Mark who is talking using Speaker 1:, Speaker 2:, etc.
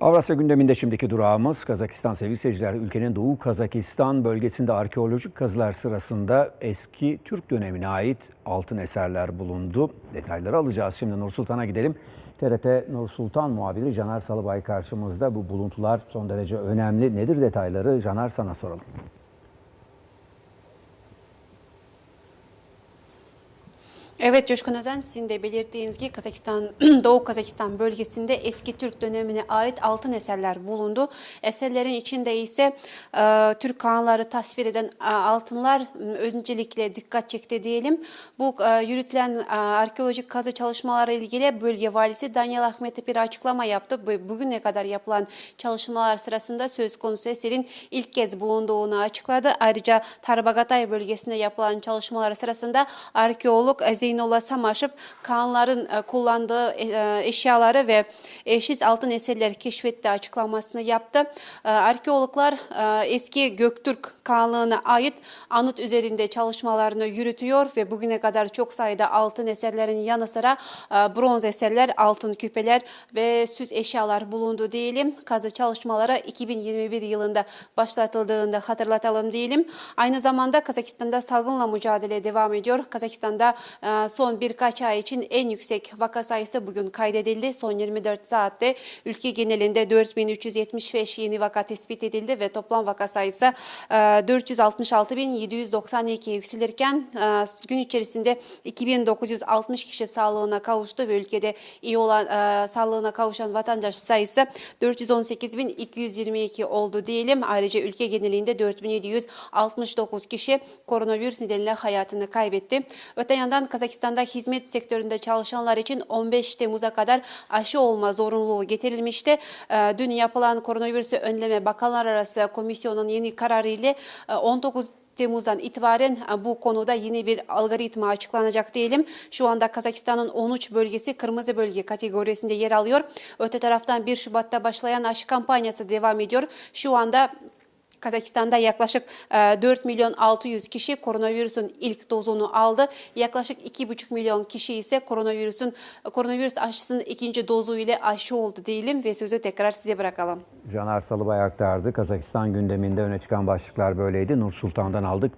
Speaker 1: Avrasya gündeminde şimdiki durağımız Kazakistan sevgili seyirciler. Ülkenin Doğu Kazakistan bölgesinde arkeolojik kazılar sırasında eski Türk dönemine ait altın eserler bulundu. Detayları alacağız. Şimdi Nur Sultan'a gidelim. TRT Nur Sultan muhabiri Caner Salıbay karşımızda. Bu buluntular son derece önemli. Nedir detayları? Caner sana soralım.
Speaker 2: Evet Coşkun Özen sizin de belirttiğiniz gibi Kazakistan, Doğu Kazakistan bölgesinde eski Türk dönemine ait altın eserler bulundu. Eserlerin içinde ise e, Türk kanları tasvir eden e, altınlar öncelikle dikkat çekti diyelim. Bu e, yürütülen e, arkeolojik kazı çalışmaları ilgili bölge valisi Daniel Ahmet'e bir açıklama yaptı. Bu- Bugüne kadar yapılan çalışmalar sırasında söz konusu eserin ilk kez bulunduğunu açıkladı. Ayrıca Tarbagatay bölgesinde yapılan çalışmalar sırasında arkeolog Zeynullah Samaşıp kanların e, kullandığı e, eşyaları ve eşsiz altın eserleri keşfetti açıklamasını yaptı. E, Arkeologlar e, eski Göktürk kanlığına ait anıt üzerinde çalışmalarını yürütüyor ve bugüne kadar çok sayıda altın eserlerin yanı sıra e, bronz eserler, altın küpeler ve süs eşyalar bulundu diyelim. Kazı çalışmaları 2021 yılında başlatıldığında hatırlatalım diyelim. Aynı zamanda Kazakistan'da salgınla mücadele devam ediyor. Kazakistan'da e, son birkaç ay için en yüksek vaka sayısı bugün kaydedildi. Son 24 saatte ülke genelinde 4375 yeni vaka tespit edildi ve toplam vaka sayısı e, 466.792'ye yükselirken e, gün içerisinde 2960 kişi sağlığına kavuştu ve ülkede iyi olan e, sağlığına kavuşan vatandaş sayısı 418.222 oldu diyelim. Ayrıca ülke genelinde 4769 kişi koronavirüs nedeniyle hayatını kaybetti. Öte yandan Kazakistan'da hizmet sektöründe çalışanlar için 15 Temmuz'a kadar aşı olma zorunluluğu getirilmişti. E, Dün yapılan koronavirüsü önleme bakanlar arası komisyonun yeni kararı ile e, 19 Temmuz'dan itibaren e, bu konuda yeni bir algoritma açıklanacak diyelim. Şu anda Kazakistan'ın 13 bölgesi kırmızı bölge kategorisinde yer alıyor. Öte taraftan 1 Şubat'ta başlayan aşı kampanyası devam ediyor. Şu anda Kazakistan'da yaklaşık e, 4 milyon 600 kişi koronavirüsün ilk dozunu aldı. Yaklaşık 2,5 milyon kişi ise koronavirüsün koronavirüs aşısının ikinci dozu ile aşı oldu diyelim ve sözü tekrar size bırakalım.
Speaker 1: Caner Salıbay aktardı. Kazakistan gündeminde öne çıkan başlıklar böyleydi. Nur Sultan'dan aldık.